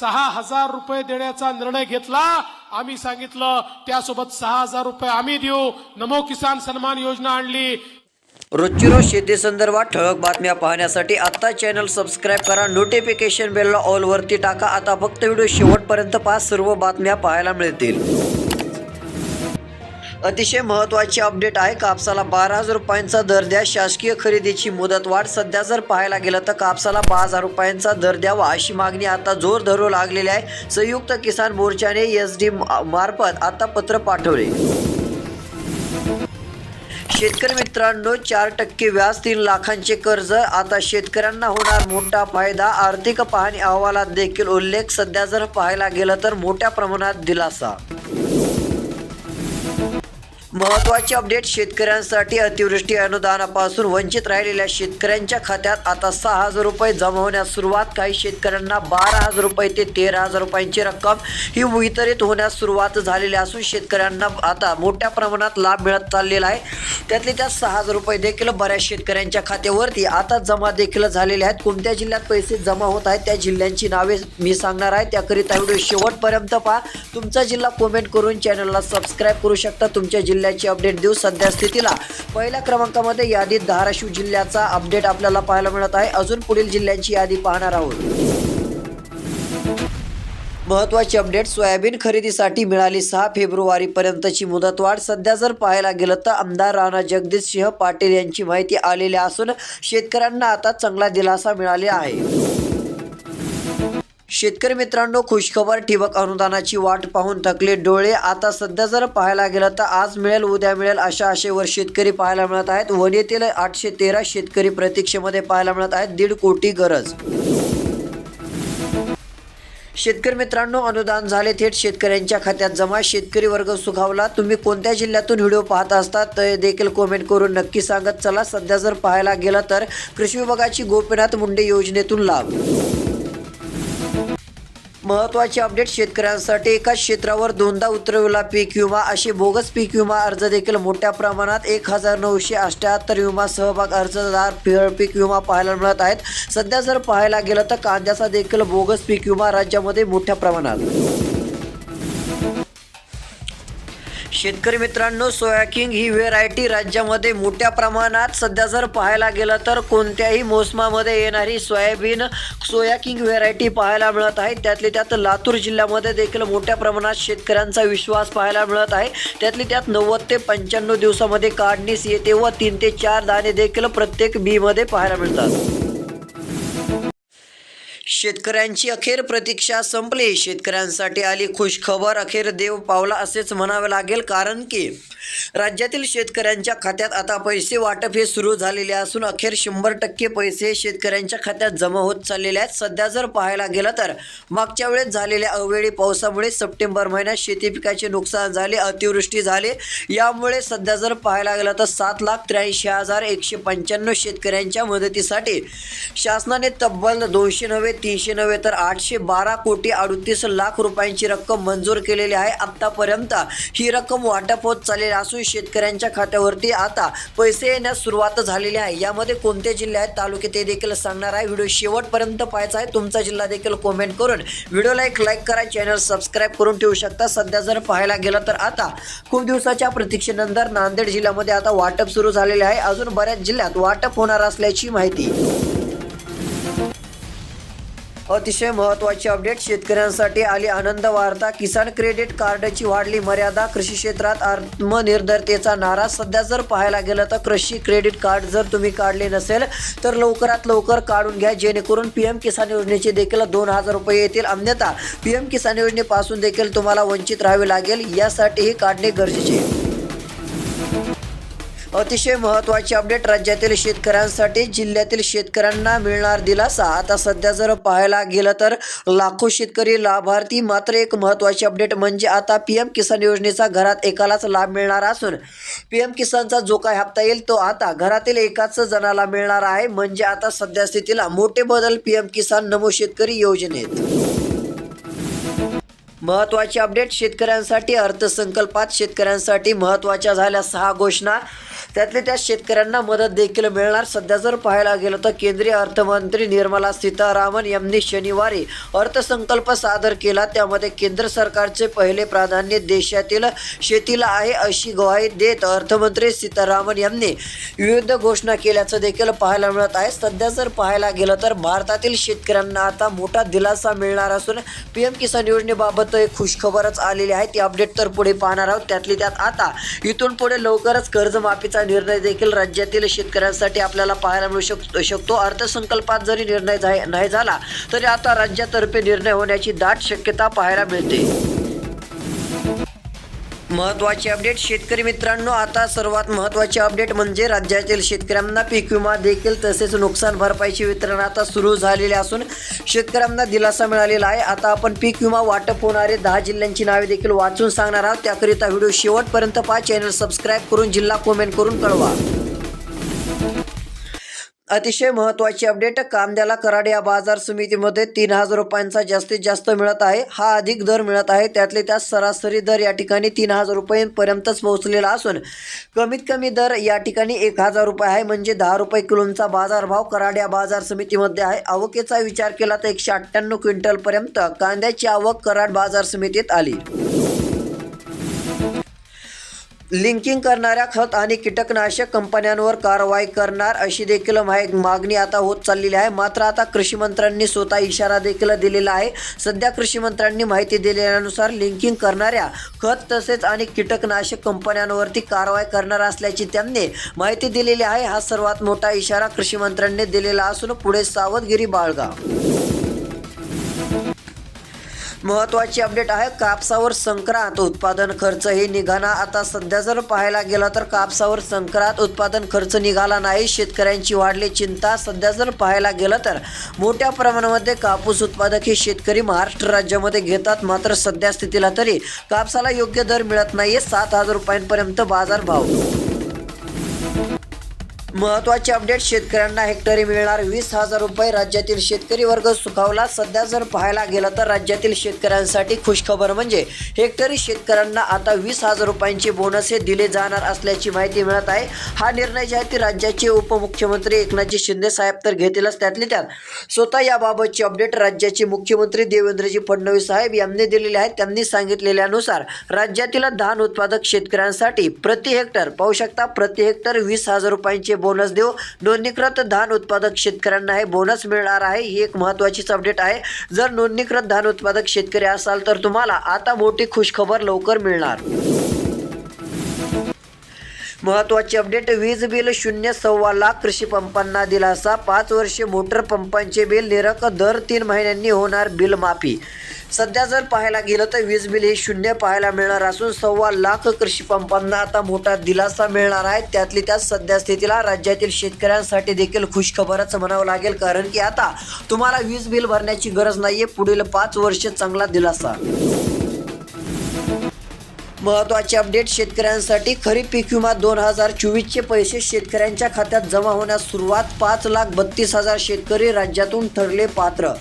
सहा हजार रुपये देण्याचा निर्णय घेतला. आम्ही सांगितलं त्यासोबत सहा हजार रुपये आम्ही देऊ. नमो किसान सन्मान योजना आणली. रोजची रोज शेती संदर्भात ठळक बातम्या पाहण्यासाठी आता चॅनल सबस्क्राईब करा. नोटिफिकेशन बेलला ऑल वरती टाका. आता फक्त व्हिडिओ शेवटपर्यंत पाच सर्व बातम्या पाहायला मिळतील. अतिशय महत्त्वाची अपडेट आहे. कापसाला बारा हजार रुपयांचा दर द्या. शासकीय खरेदीची मुदतवाढ सध्या जर पाहायला गेलं तर कापसाला बारा हजार रुपयांचा दर द्यावा अशी मागणी आता जोर धरू लागलेली आहे. संयुक्त किसान मोर्चाने एस डी मार्फत आता पत्र पाठवले. शेतकरी मित्रांनो चार टक्के व्याज तीन लाखांचे कर्ज. आता शेतकऱ्यांना होणार मोठा फायदा. आर्थिक पाहणी अहवालात देखील उल्लेख. सध्या जर पाहायला गेलं तर मोठ्या प्रमाणात दिलासा. महत्त्वाचे अपडेट शेतकऱ्यांसाठी अतिवृष्टी अनुदानापासून वंचित राहिलेल्या शेतकऱ्यांच्या खात्यात आता सहा हजार रुपये जमा होण्यास सुरुवात. काही शेतकऱ्यांना बारा हजार रुपये ते तेरा हजार रुपयांची रक्कम ही वितरित होण्यास सुरुवात झालेली असून शेतकऱ्यांना आता मोठ्या प्रमाणात लाभ मिळत चाललेला आहे. त्यातले त्यात सहा हजार रुपये देखील बऱ्याच शेतकऱ्यांच्या खात्यावरती आता जमा देखील झालेले आहेत. कोणत्या जिल्ह्यात पैसे जमा होत आहेत त्या जिल्ह्यांची नावे मी सांगणार आहे. त्याकरिता व्हिडिओ शेवटपर्यंत पहा. तुमचा जिल्हा कमेंट करून चॅनलला सबस्क्राईब करू शकता. तुमच्या जिल्ह्याची अपडेट देऊ सध्या स्थितीला. पहिल्या क्रमांकामध्ये यादीत धाराशिव जिल्ह्याचा अपडेट आपल्याला पाहायला मिळत आहे. अजून पुढील जिल्ह्यांची यादी पाहणार आहोत. महत्वाची अपडेट सोयाबीन खरेदीसाठी मिळाली सहा फेब्रुवारी पर्यंतची मुदतवाढ. सध्या जर पाहायला गेलं तर आमदार राणा जगदीश सिंह पाटील यांची माहिती आलेली असून शेतकऱ्यांना आता चांगला दिलासा मिळाला आहे. शेतकरी मित्रांनो खुशखबर ठिबक अनुदानाची वाट पाहून थकले डोळे. आता सध्या जर पाहायला गेलं तर आज मिळेल उद्या मिळेल अशा आशेवर शेतकरी पाहायला मिळत आहेत. वनेतील आठशे तेरा शेतकरी प्रतीक्षेमध्ये पाहायला मिळत आहेत. दीड कोटी गरज. शेतकरी मित्रांनो अनुदान झाले थेट शेतकऱ्यांच्या खात्यात जमा. शेतकरी वर्ग सुखावला. तुम्ही कोणत्या जिल्ह्यातून व्हिडिओ पाहत असता ते देखील कॉमेंट करून नक्की सांगत चला. सध्या जर पाहायला गेलं तर कृषी विभागाची गोपीनाथ मुंडे योजनेतून लाभ. महत्त्वाचे अपडेट शेतकऱ्यांसाठी एकाच क्षेत्रावर दोनदा उतरविला पीक विमा. असे बोगस पीक विमा अर्ज देखील मोठ्या प्रमाणात एक हजार नऊशे अष्ट्याहत्तर विमा सहभाग अर्जदार पीक विमा पाहायला मिळत आहेत. सध्या जर पाहायला गेलं तर कांद्याचा देखील बोगस पीक विमा राज्यामध्ये मोठ्या प्रमाणात. शेतकरी मित्रांनो सोया किंग ही व्हेरायटी राज्यामध्ये मोठ्या प्रमाणात सध्या जर पाहायला गेलं तर कोणत्याही मोसमामध्ये येणारी सोयाबीन सोया किंग व्हेरायटी पाहायला मिळत आहे. त्यातली त्यात लातूर जिल्ह्यामध्ये देखील मोठ्या प्रमाणात शेतकऱ्यांचा विश्वास पाहायला मिळत आहे. त्यातली त्यात नव्वद ते पंच्याण्णव दिवसामध्ये काढणीस येते व तीन ते चार दाणे देखील प्रत्येक बीमध्ये पाहायला मिळतात. शेतकऱ्यांची अखेर प्रतीक्षा संपली. शेतकऱ्यांसाठी आली खुश खबर अखेर देव पावला असेच म्हणावे लागेल. कारण की राज्यातील शेतकऱ्यांच्या खात्यात आता पैसे वाटप हे सुरू झालेले असून अखेर शंभर टक्के पैसे शेतकऱ्यांच्या खात्यात जमा होत चाललेले आहेत. सध्या जर पाहायला गेलं तर मागच्या वेळेस झालेल्या अवेळी पावसामुळे सप्टेंबर महिन्यात शेती पिकाचे नुकसान झाले अतिवृष्टी झाले. यामुळे सध्या जर पाहायला गेलं तर सात लाख त्र्याऐंशी हजार एकशे पंच्याण्णव शेतकऱ्यांच्या मदतीसाठी शासनाने तब्बल दोनशे नव्हे तीनशे नव्हे तर आठशे बारा कोटी अडतीस लाख रुपयांची रक्कम मंजूर केलेली आहे. आत्तापर्यंत ही रक्कम वाटप होत चाललेली असून शेतकऱ्यांच्या खात्यावरती आता पैसे येण्यास सुरुवात झालेली आहे. यामध्ये कोणते जिल्हे आहेत तालुके ते देखील सांगणार आहे. व्हिडिओ शेवटपर्यंत पाहायचा आहे. तुमचा जिल्हा देखील कॉमेंट करून व्हिडिओला एक लाईक करा. चॅनल सबस्क्राईब करून ठेवू शकता. सध्या जर पाहायला गेलं तर आता खूप दिवसाच्या प्रतीक्षेनंतर नांदेड जिल्ह्यामध्ये आता वाटप सुरू झालेले आहे. अजून बऱ्याच जिल्ह्यात वाटप होणार असल्याची माहिती अतिशय महत्त्वाची अपडेट. शेतकऱ्यांसाठी आली आनंद वार्ता. किसान क्रेडिट कार्डची वाढली मर्यादा. कृषी क्षेत्रात आत्मनिर्भरतेचा नारा. सध्या जर पाहायला गेलं तर कृषी क्रेडिट कार्ड जर तुम्ही काढले नसेल तर लवकरात लवकर काढून घ्या. जेणेकरून पी एम किसान योजनेचे देखील दोन हजार रुपये येतील. अन्यथा पी एम किसान योजनेपासून देखील तुम्हाला वंचित राहावे लागेल. यासाठी हे काढणे गरजेचे आहे. अतिशय महत्त्वाची अपडेट राज्यातील शेतकऱ्यांसाठी जिल्ह्यातील शेतकऱ्यांना मिळणार दिलासा. आता सध्या जर पाहायला गेलं तर लाखो शेतकरी लाभार्थी मात्र एक महत्त्वाची अपडेट म्हणजे आता पी एम किसान योजनेचा घरात एकालाच लाभ मिळणार असून पी एम किसानचा जो काय हप्ता येईल तो आता घरातील एकाच जणाला मिळणार आहे. म्हणजे आता सध्या स्थितीला मोठे बदल पी एम किसान नमो शेतकरी योजनेत. महत्त्वाची अपडेट शेतकऱ्यांसाठी अर्थसंकल्पात शेतकऱ्यांसाठी महत्त्वाच्या झाल्या सहा घोषणा. त्यातले त्या शेतकऱ्यांना मदत देखील मिळणार. सध्या जर पाहायला गेलं तर केंद्रीय अर्थमंत्री निर्मला सीतारामन यांनी शनिवारी अर्थसंकल्प सादर केला. त्यामध्ये केंद्र सरकारचे पहिले प्राधान्य देशातील शेतीला आहे अशी ग्वाही देत अर्थमंत्री सीतारामन यांनी विविध घोषणा केल्याचं देखील पाहायला मिळत आहे. सध्या जर पाहायला गेलं तर भारतातील शेतकऱ्यांना आता मोठा दिलासा मिळणार असून पी एम किसान योजनेबाबत एक खुशखबरच आलेली आहे. ती अपडेट तर पुढे पाहणार आहोत. त्यातली त्यात आता इथून पुढे लवकरच कर्जमाफीचा निर्णय देखील राज्यातील शेतकऱ्यांसाठी आपल्याला पाहायला मिळू शक शकतो. अर्थसंकल्पात जरी निर्णय नाही झाला तरी आता राज्यातर्फे निर्णय होण्याची दाट शक्यता पाहायला मिळते. महत्त्वाचे अपडेट शेतकरी मित्रांनो आता सर्वात महत्त्वाचे अपडेट म्हणजे राज्यातील शेतकऱ्यांना पीक विमा देखील तसेच नुकसान भरपाईचे वितरण आता सुरू झालेले असून शेतकऱ्यांना दिलासा मिळालेला आहे. आता आपण पीक विमा वाटप होणारे दहा जिल्ह्यांची नावे देखील वाचून सांगणार आहोत. त्याकरिता व्हिडिओ शेवटपर्यंत पहा. चॅनल सबस्क्राईब करून जिल्हा कॉमेंट करून कळवा. अतिशय महत्त्वाची अपडेट कांद्याला कराड या बाजार समितीमध्ये तीन हजार रुपयांचा जास्तीत जास्त मिळत आहे. हा अधिक दर मिळत आहे. त्यातले त्यात सरासरी दर या ठिकाणी तीन हजार रुपयांपर्यंतच पोहोचलेला असून कमीत कमी दर या ठिकाणी एक हजार रुपये आहे. म्हणजे दहा रुपये किलोचा बाजारभाव कराड या बाजार समितीमध्ये आहे. आवकेचा विचार केला तर एकशे अठ्ठ्याण्णव क्विंटलपर्यंत कांद्याची आवक कराड बाजार समितीत आली. लिंकिंग करणाऱ्या खत आणि कीटकनाशक कंपन्यांवर कारवाई करणार अशी देखील मागणी आता होत चाललेली आहे. मात्र आता कृषी मंत्र्यांनी स्वतः इशारा देखील दिलेला आहे. सध्या कृषी मंत्र्यांनी माहिती दिलेल्यानुसार लिंकिंग करणाऱ्या खत तसेच आणि कीटकनाशक कंपन्यांवरती कारवाई करणार असल्याची त्यांनी माहिती दिलेली आहे. हा सर्वात मोठा इशारा कृषी मंत्र्यांनी दिलेला असून पुढे सावधगिरी बाळगा महत्त्वाची अपडेट आहे कापसावर संक्रांत उत्पादन खर्च हे निघाना. आता सध्या जर पाहायला गेलं तर कापसावर संक्रांत उत्पादन खर्च निघाला नाही शेतकऱ्यांची वाढली चिंता. सध्या जर पाहायला गेलं तर मोठ्या प्रमाणामध्ये कापूस उत्पादक हे शेतकरी महाराष्ट्र राज्यामध्ये घेतात. मात्र सध्या स्थितीला तरी कापसाला योग्य दर मिळत नाहीये. सात हजार रुपयांपर्यंत बाजारभाव महत्त्वाचे अपडेट शेतकऱ्यांना हेक्टरी मिळणार वीस हजार रुपये. राज्यातील शेतकरी वर्ग सुखावला. सध्या जर पाहायला गेलं तर राज्यातील शेतकऱ्यांसाठी खुशखबर म्हणजे हेक्टरी शेतकऱ्यांना आता वीस हजार रुपयांचे बोनस हे दिले जाणार असल्याची माहिती मिळत आहे. हा निर्णय जे आहे ते राज्याचे उपमुख्यमंत्री एकनाथजी शिंदे साहेब तर घेतीलच त्यातले त्यात. स्वतः याबाबतची अपडेट राज्याचे मुख्यमंत्री देवेंद्रजी फडणवीस साहेब यांनी दिलेले आहेत त्यांनी सांगितलेल्यानुसार राज्यातील धान उत्पादक शेतकऱ्यांसाठी प्रति हेक्टर पाहू शकता प्रति हेक्टर वीस हजार रुपयांचे बोनस देऊ. नोंदणीकृत धान उत्पादक शेतकऱ्यांना हे बोनस मिळणार आहे. ही एक महत्त्वाचीच अपडेट आहे. जर नोंदणीकृत धान उत्पादक शेतकरी असाल तर तुम्हाला आता मोठी खुशखबर लवकर मिळणार. महत्त्वाची अपडेट वीज बिल शून्य सव्वा लाख कृषी पंपांना दिलासा पाच वर्षे मोटर पंपांचे बिल निरक दर तीन महिन्यांनी होणार बिल माफी. सध्या जर पाहायला गेलं तर वीज बिल हे शून्य पाहायला मिळणार असून सव्वा लाख कृषी पंपांना आता मोठा दिलासा मिळणार आहे. त्यातली त्यात सध्या स्थितीला राज्यातील शेतकऱ्यांसाठी देखील खुशखबरच म्हणावं लागेल कारण की आता तुम्हाला वीज बिल भरण्याची गरज नाही आहे पुढील पाच वर्ष चांगला दिलासा. महत्त्वाचे अपडेट शेतकऱ्यांसाठी खरीप पीक विमा दोन हजार चोवीसचे पैसे शेतकऱ्यांच्या खात्यात जमा होण्यास सुरुवात पाच लाख बत्तीस हजार शेतकरी राज्यातून ठरले पात्र.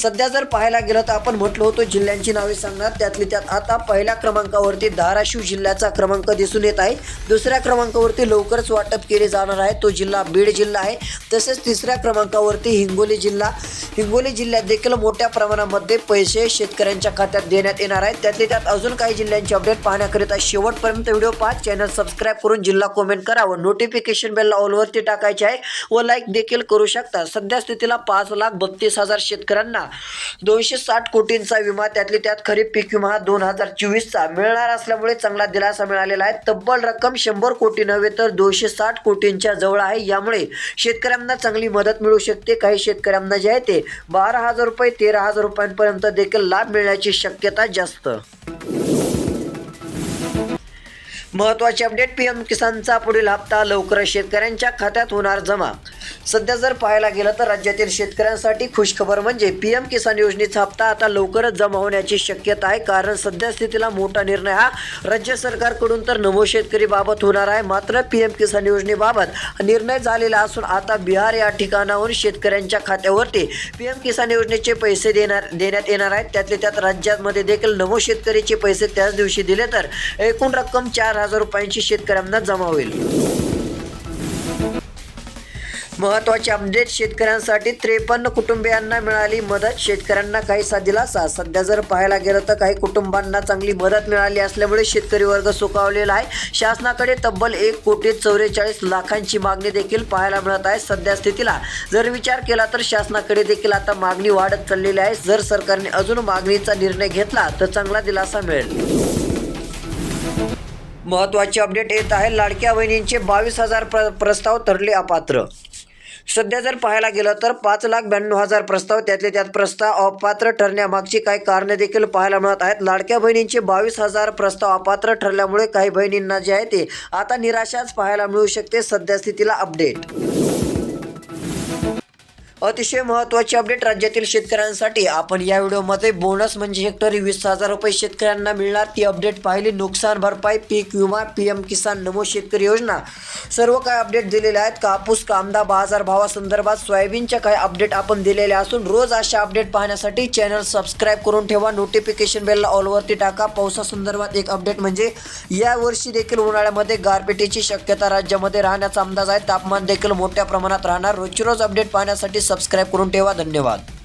सध्या जर पाहायला गेलं तर आपण म्हटलं होतो जिल्ह्यांची नावे सांगणार. त्यातली त्यात आता पहिल्या क्रमांकावरती धाराशिव जिल्ह्याचा क्रमांक दिसून येत आहे. दुसऱ्या क्रमांकावरती लवकरच वाटप केले जाणार आहे. तो जिल्हा बीड जिल्हा आहे. तसेच तिसऱ्या क्रमांकावरती हिंगोली जिल्हा. हिंगोली जिल्ह्यात देखील मोठ्या प्रमाणामध्ये पैसे शेतकऱ्यांच्या खात्यात देण्यात येणार आहेत. त्यातले त्यात अजून काही जिल्ह्यांची अपडेट पाहण्याकरिता शेवटपर्यंत व्हिडिओ पाच चॅनल सबस्क्राईब करून जिल्हा कॉमेंट करा व नोटिफिकेशन बेल ऑलवरती टाकायचे आहे व लाईक देखील करू शकता. सध्या स्थितीला पाच लाख बत्तीस हजार शेतकऱ्यांना दोनशे साठ कोटींचा विमा त्यातली त्यात खरीप पीक विमा दोन हजार चोवीसचा. मिळणार असल्यामुळे चांगला दिलासा मिळालेला आहे. तब्बल रक्कम शंभर कोटी नव्हे तर दोनशे साठ कोटींच्या जवळ आहे. यामुळे शेतकऱ्यांना चांगली मदत मिळू शकते. काही शेतकऱ्यांना जे आहे ते बारा हजार रुपये तेरा हजार रुपयांपर्यंत देखील लाभ मिळण्याची शक्यता जास्त. महत्त्वाचे अपडेट पी एम किसानचा पुढील हप्ता लवकरच शेतकऱ्यांच्या खात्यात होणार जमा. सध्या जर पाहायला गेलं तर राज्यातील शेतकऱ्यांसाठी खुशखबर म्हणजे पी एम किसान योजनेचा हप्ता आता लवकरच जमा होण्याची शक्यता आहे. कारण सध्या स्थितीला मोठा निर्णय हा राज्य सरकारकडून तर नमो शेतकरी बाबत होणार आहे. मात्र पी एम किसान योजनेबाबत निर्णय झालेला असून आता बिहार या ठिकाणाहून शेतकऱ्यांच्या खात्यावरती पी एम किसान योजनेचे पैसे देणार देण्यात येणार आहेत. त्यातले त्यात राज्यामध्ये देखील नमो शेतकरीचे पैसे त्याच दिवशी दिले तर एकूण रक्कम चार हजार रुपयांची शेतकऱ्यांना जमा होईल. महत्त्वाचे अपडेट शेतकऱ्यांसाठी त्रेपन्न कुटुंबियांना मिळाली मदत. शेतकऱ्यांना काहीसा दिलासा सध्या जर पाहायला गेलं तर काही कुटुंबांना चांगली मदत मिळाली असल्यामुळे शेतकरी वर्ग सुखावलेला आहे. शासनाकडे तब्बल एक कोटी चौवेचाळीस लाखांची मागणी देखील पाहायला मिळत आहे सध्या स्थितीला. जर विचार केला तर शासनाकडे देखील आता मागणी वाढत चाललेली आहे. जर सरकारने अजून मागणीचा निर्णय घेतला तर चांगला दिलासा मिळेल. महत्त्वाचे अपडेट येत आहे. लाडक्या बहिणींचे बावीस हजार प्र प्रस्ताव ठरले अपात्र. सध्या जर पाहायला गेलं तर पाच लाख ब्याण्णव हजार प्रस्ताव त्यातले त्यात प्रस्ताव अपात्र ठरण्यामागची काही कारणे देखील पाहायला मिळत आहेत. लाडक्या बहिणींचे बावीस हजार प्रस्ताव अपात्र ठरल्यामुळे काही बहिणींना जे आहे ते आता निराशाच पाहायला मिळू शकते. सध्या स्थितीला अपडेट अतिशय महत्त्वाची अपडेट राज्यातील शेतकऱ्यांसाठी. आपण या व्हिडिओमध्ये बोनस म्हणजे हेक्टरी वीस हजार रुपये शेतकऱ्यांना मिळणार. ती अपडेट पाहिली. नुकसान भरपाई पीक विमा पी एम किसान नमो शेतकरी योजना. सर्व काही अपडेट दिलेले आहेत. कापूस कांदा बाजार भावासंदर्भात सोयाबीनच्या काही अपडेट आपण दिलेल्या असून रोज अशा अपडेट पाहण्यासाठी चॅनल सबस्क्राईब करून ठेवा. नोटिफिकेशन बेलला ऑलवरती टाका. पावसासंदर्भात एक अपडेट म्हणजे यावर्षी देखील उन्हाळ्यामध्ये गारपिटीची शक्यता राज्यामध्ये राहण्याचा अंदाज आहे. तापमान देखील मोठ्या प्रमाणात राहणार. रोजची रोज अपडेट पाहण्यासाठी सबस्क्राईब करून ठेवा. धन्यवाद.